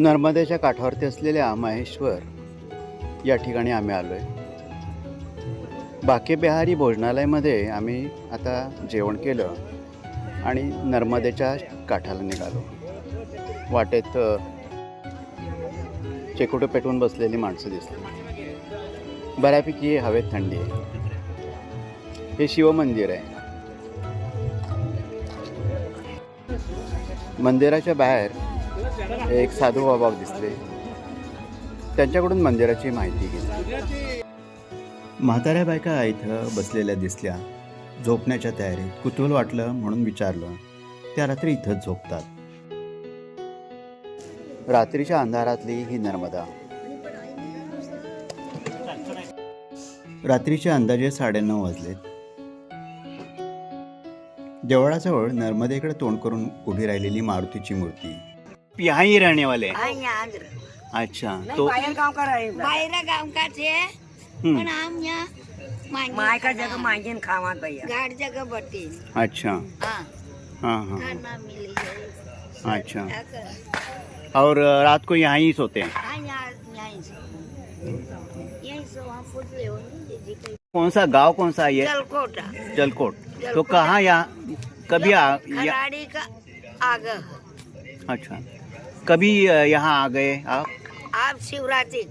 नर्मदेच्या काठावरती असलेल्या महेश्वर या ठिकाणी आम्ही आलो आहे बाकेबिहारी बिहारी भोजनालयमध्ये आम्ही आता जेवण केलं आणि नर्मदेच्या काठाला निघालो. वाटेत अ, चेकुटं पेटवून बसलेली माणसं दिसली. बऱ्यापैकी हवेत थंडी आहे. हे शिवमंदिर आहे. मंदिराच्या बाहेर एक साधू बाबा दिसले. त्यांच्याकडून मंदिराची माहिती घेतली. म्हाताऱ्या बायका इथं बसलेल्या दिसल्या. झोपण्याच्या तयारीत कुतूहल वाटलं म्हणून विचारलं. त्या रात्री इथंच झोपतात. रात्रीच्या अंधारातली ही नर्मदा. रात्रीचे अंदाजे साडेनऊ वाजलेत. देवळाजवळ नर्मदेकडे तोंड करून उभी राहिलेली मारुतीची मूर्ती. यहाही रहने वाले हाँ? यहाँ अच्छा तो बाहर गाँव का रहे बाहेर गाव का थे हम्म, आम यहाँ मांगे माय का जगह मांगेन खावा भैया। गाड जगह बटे। अच्छा। हाँ। हाँ हाँ। खाना मिली है। अच्छा। और रात को यहाँ ही सोते हैं? हाँ यहाँ यहीं यहीं हो कौन सा गाँव कौन सा ये? जलकोटा। जलकोट। तो कहाँ यहाँ कभी आ या, खराड़ी का आगे अच्छा। कभी यहाँ आ गए आप? आप शिवरात्रि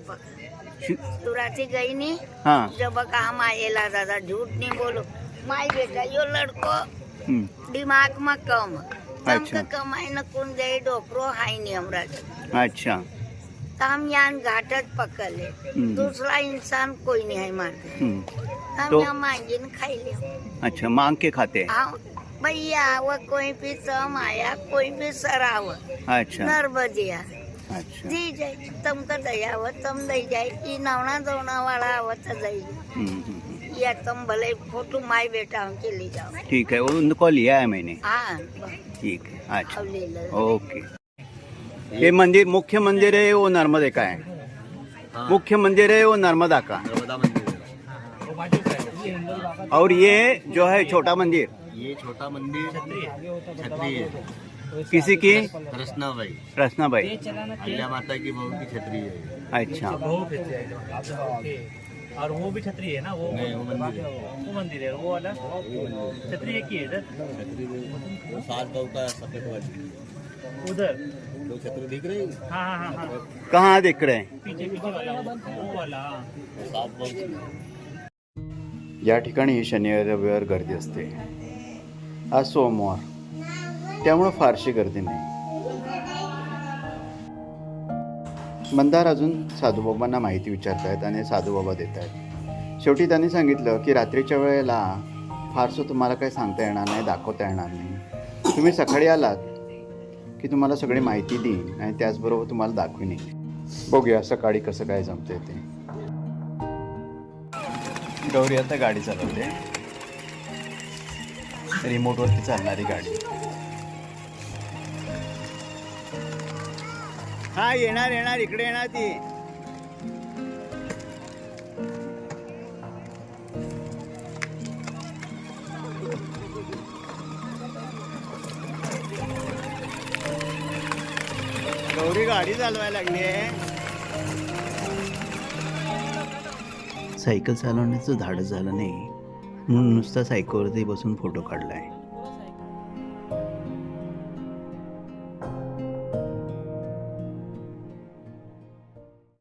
शिवरात्रि गई नहीं? हाँ। जब कहा माएला दादा झूठ नहीं बोलो। माई बेटा यो लड़को दिमाग में कम। अच्छा। कमाई न कुन जाए डोकरो हाई नहीं हमरा। अच्छा। तो हम यहाँ घाटत पकड़ ले दूसरा इंसान कोई नहीं है मारते हम तो- यहाँ मांगे न खाई ले अच्छा मांग के खाते हैं? हाँ। भैया आव कोई भी सम आया कोई भी सराव अच्छा। नर्मदिया। अच्छा। दी जाए तुमको दयाव तुम दई जाए। ई नवना दौना वाला आवत दई। या तुम भले फोटो माई बेटा के ले जाओ। ठीक है उनको लिया है मैंने। हाँ ठीक है अच्छा। ओके। ये मंदिर मुख्य मंदिर है वो नर्मदे का है। मुख्य मंदिर है वो नर्मदा का। और ये जो है छोटा मंदिर। ये छोटा मंदिर छतरी है। किसी की? रसना भाई रचना भाई अल्लाह माता की बहू की छतरी है। अच्छा। और वो भी छतरी है ना वो? नहीं वो मंदिर है। वो मंदिर है वो वाला? छतरी एक ही है इधर? छतरी में वो सात बहू का सफेद वाली उधर? दो छतरी दिख रही है? हाँ हाँ कहाँ दिख रहे हैं? पीछे पीछे वाला वो वाला सात बहू या ठिकाणी शनिवार रविवार गर्दी असते. आज सोमवार त्यामुळं फारशी गर्दी नाही. मंदार अजून साधूबाबांना माहिती विचारतायत आणि साधूबाबा देत आहेत शेवटी त्यांनी सांगितलं की रात्रीच्या वेळेला फारसं तुम्हाला काही सांगता येणार नाही दाखवता येणार नाही. तुम्ही सकाळी आलात की तुम्हाला सगळी माहिती देईन आणि त्याचबरोबर तुम्हाला दाखवीन. बघूया सकाळी कसं काय जमते ते. गौरी आता गाडी चालवते. रिमोटवरती चालणारी गाडी. हा येणार येणार इकडे येणार ती. गौरी गाडी चालवायला लागली आहे. सायकल चालवण्याचं धाडस झालं नाही. म्हणून नुसता सायकलवरती बसून फोटो काढलाय.